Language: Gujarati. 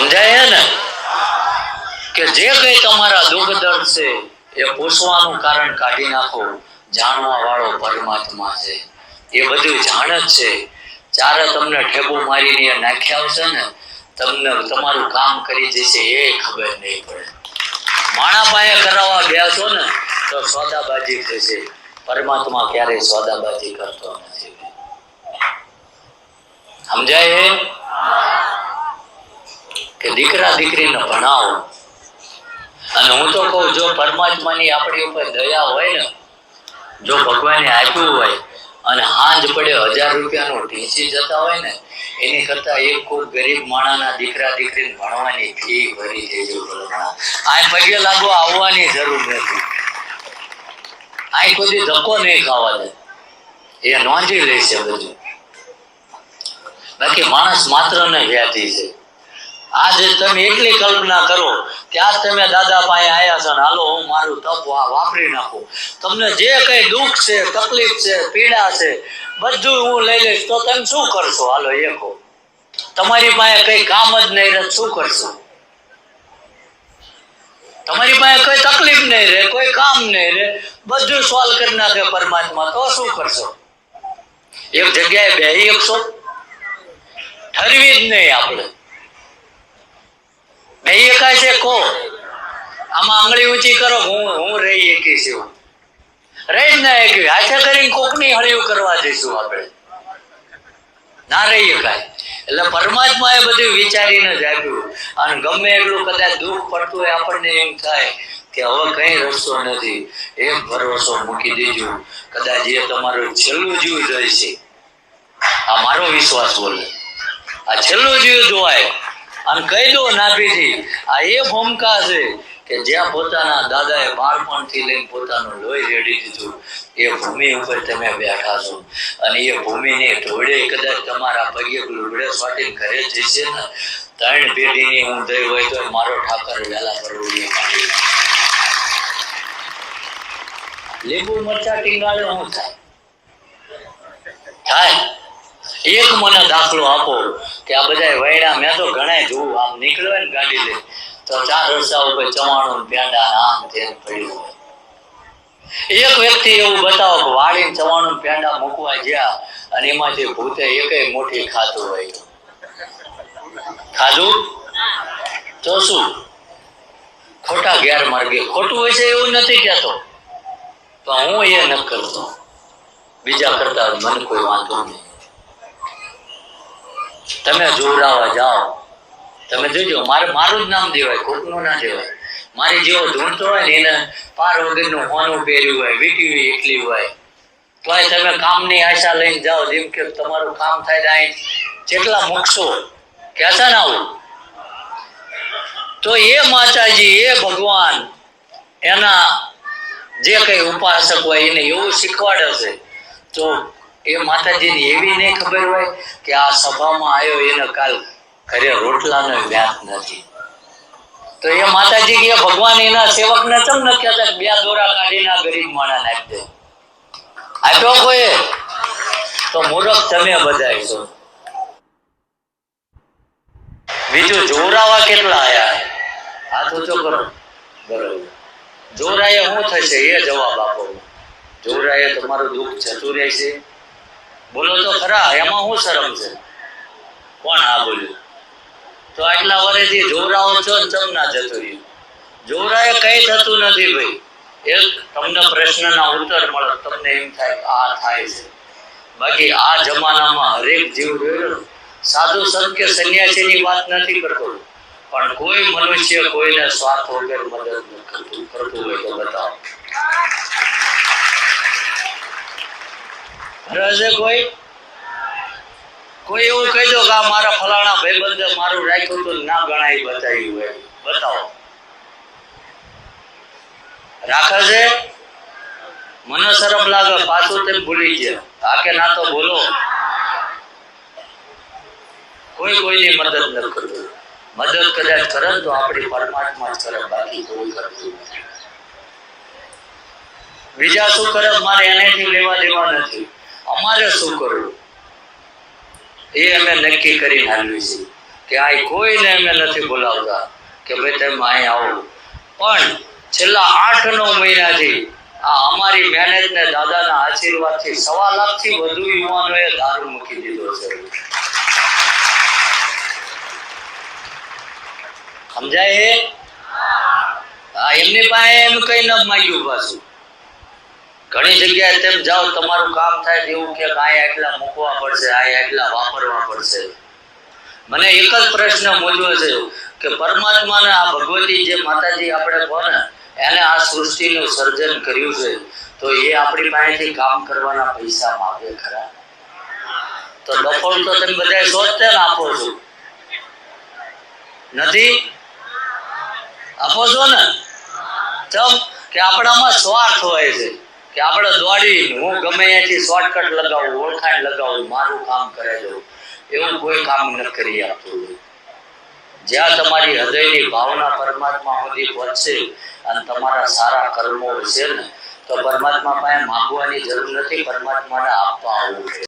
સમજાય ને? કે જે કઈ તમારા દુઃખ દર્દ છે, એ પૂછવાનું કારણ કાઢી નાખો. જાણવા વાળો પરમાત્મા છે. એ બધું જાણ જ છે. ચારે તમને ઠેબુ મારીને નાખ્યા આવશે ને, તમને તમારું કામ કરી જશે એ ખબર નહીં પડે. માણા પાયે કરાવવા ગયા છો ને, તો સોદાબાજી થશે. પરમાત્મા ક્યારેય સોદાબાજી કરતો નથી. સમજાય છે કે દીકરા દીકરીને ભણાવો. અને હું તો કહું, જો પરમાત્માની આપણી ઉપર દયા હોય ને, જો ભગવાને આપ્યું હોય, અને હાંજ પડે હજાર રૂપિયાનો ઢીંચી જતા હોય ને, એની કરતા એક કોઈ ગરીબ માણાના દીકરા દીકરીને ભણવાની ફી ભરી દેજો ભલામણા. આ પગે લાગો, આવવાની જરૂર નથી. આ કોઈ ધક્કો નહીં ખાવા દે. એ નોંધી લેશે બધું. બાકી માણસ માત્ર ને વ્યાધી છે. આજે તમે એટલી કલ્પના કરો આજ તમે દાદા પાસે આવ્યા છો ને, હાલો, હું મારું તપ વાપરી નાખું. તમને જે કઈ દુઃખ છે, તકલીફ છે, પીડા છે, બધું હું લઈ લઈશ, તો તમે શું કરશો? હાલો એકો તમારી પાસે કઈ કામ જ નહીં રહે, શું કરશો? તમારી પાસે કોઈ તકલીફ નહીં રહે, કોઈ કામ નહીં રહે, બધું સોલ્વ કરી નાખે પરમાત્મા, તો શું કરશો? એક જગ્યાએ બે એકસો ઠરવી જ નહીં આપણે. છે કો? આમાં આંગળી ઊંચી કરો, હું હું રહી એકી છું. રહી ના એકી. હાથે કરીને કોકની હળિયું કરવા દઈશું આપણે. ના રહી એકાય. એટલે પરમાત્મા એ બધું વિચારીને જ આપ્યું. અને ગમે એટલું કદાચ દુઃખ પડતું હોય, આપણને એમ થાય કે હવે કઈ રસ્તો નથી. એમ ભરોસો મૂકી દેજો કદાચ એ તમારું છેલ્લું જીવ જાય છે. આ મારો વિશ્વાસ બોલે. આ છેલ્લું જીવ જોવાય. અને કહી દો નાભીથી આ એ ભૂમિકા છે કે જ્યાં પોતાના દાદાએ બાળપણથી લઈને પોતાનું લોહી રેડી દીધું, એ ભૂમિ ઉપર તમે બેઠા છો. અને એ ભૂમિને ઢોળે કદાચ તમારા પગે લુગડે સ્વાટીને ઘરે જશે ને, ત્રણ પેઢીની હું દઈ હોય તો મારો ઠાકર વહેલા પરવડીએ કાઢી. લીંબુ, મરચા, ટીંગાળે હું થાય? થાય. એક મને દાખલો આપો. કે આ બધા વૈડા મેં તો ઘણા જોવું આમ નીકળ્યો ને ગાડી લે તો ચાર રસ્તા ઉપર ચવાણું પેંડા આમ તેમ પડ્યું એક વ્યક્તિ એવું બતાવો કે વાળીને ચવાણું પેંડા મૂકવા ગયા, અને એમાંથી ભૂતે એક મોટી ખાધું હોય. ખાધું? તો શું? ખોટા ગેરમાર્ગે. ખોટું હોય છે એવું નથી કહેતો. તો હું એ ન કરતો. બીજા કરતા મને કોઈ વાંધો નહીં. તમે જોરાવા જાઓ. તમે જોજો, મારે મારું જ નામ દેવાય, ખોટનું ના દેવાય. મારે જેવો ધૂણતો હોય ને એને પાર વગરનું હોનું પહેર્યું હોય વીટી એટલી હોય. તોય તમે કામની આશા લઈને જાઓ, જેમ કે તમારું કામ થાય ને અહીં જેટલા મૂકશો કહેતા ને આવું તો એ માતાજી, એ ભગવાન, એના જે કઈ ઉપાસક હોય એને એવું શીખવાડે છે. તો એ માતાજીને એવી નહીં ખબર હોય કે આ સભામાં આવ્યો એને કાલ ઘરે રોટલાનો વ્યાજ નથી. તો એ માતાજી કે ભગવાન એના સેવકને ચમ ન કહેતા બે દોરા કાઢીને ગરીબ માણસ આપી દે. આપ્યો કોઈ? તો મૂર્ખ તમે બધા છો. બીજું જોરાવા કેટલા આયા? હાથ ઊંચો કરો. બરોબર. જોરાએ શું થશે એ જવાબ આપો. જોરાએ તમારું દુઃખ જતું રહેશે. બોલો તો ખરા, એમાં શું શરમ છે? કોણ હા બોલ્યું? તો આટલા વર્ષથી જોરાઓ છો ને તમ ના જતું રહ્યું? જોવરાએ કઈ થતું નથી ભાઈ. એક તમને પ્રશ્નના ઉત્તર મળે, તમને એમ થાય આ થાય છે. બાકી આ જમાનામાં હરેક જીવ જોયો સાધુ સંત કે સંન્યાસીની વાત નથી કરતો. પણ કોઈ મનુષ્ય કોઈને સ્વાર્થ વગર મદદ કરતું કરતું હોય તો બતાવો. રહેશે કોઈ? કોઈ એવું કહી દો કે આ મારા ફલાણા ભાઈબંધે મારું રાખ્યું તો ના ગણાય બતાવ્યું હોય. બતાવો. રાખે છે? મને શરમ લાગે, પાછું તેમ ભૂલી ગયા. આ કે ના તો બોલો. કોઈ કોઈની મદદ ન કરતું મદદ કદાચ કરે તો આપણી પરમાત્મા જ બાકી કોઈ કરતું બીજા શું કરે? મારે એનાથી લેવા દેવા નથી. અમારે શું કરવું? એ અમે નક્કી કરી નાખ્યું છે કે આ કોઈને અમે નથી બોલાવતા કે ભાઈ તમે અહીં આવો. પણ છેલ્લા આઠ નવ મહિનાથી આ અમારી મહેનત ને દાદાના આશીર્વાદથી સવા લાખથી વધુ યુવાનોએ દારૂ મૂકી દીધો છે. સમજાય એમની પાસે એમ કઈ ન માંગ્યું પાછું. ઘણી જગ્યાએ તેમ જાઓ, તમારું કામ થાય તેવું કે આ એટલા મૂકવા પડશે આ એટલા વાપરવા પડશે. મને એક જ પ્રશ્ન મૂલ્યો છે કે પરમાત્માને આ ભગવતી જે માતાજી આપણે કહો ને, એને આ સૃષ્ટિનું સર્જન કર્યું છે, તો એ આપણી પાસેથી કામ કરવાના પૈસા માગે ખરા? તો ડફોલ તો તમે બધા સોચતે આપો છો. નથી? આપો છો ને? ચમ, કે આપણામાં સ્વાર્થ હોય છે. કે આપણે દોડી હું ગમે ત્યાંથી શોર્ટકટ લગાવું, ઓળખાણ લગાવું, મારું કામ કરે જવું એવું કોઈ કામ ન કરી આપતું. જ્યાં તમારી હૃદયની ભાવના પરમાત્મા સુધી પહોંચશે અને તમારા સારા કર્મો હશે ને, તો પરમાત્મા પાસે માગવાની જરૂર નથી, પરમાત્માને આપવા આવવું છે.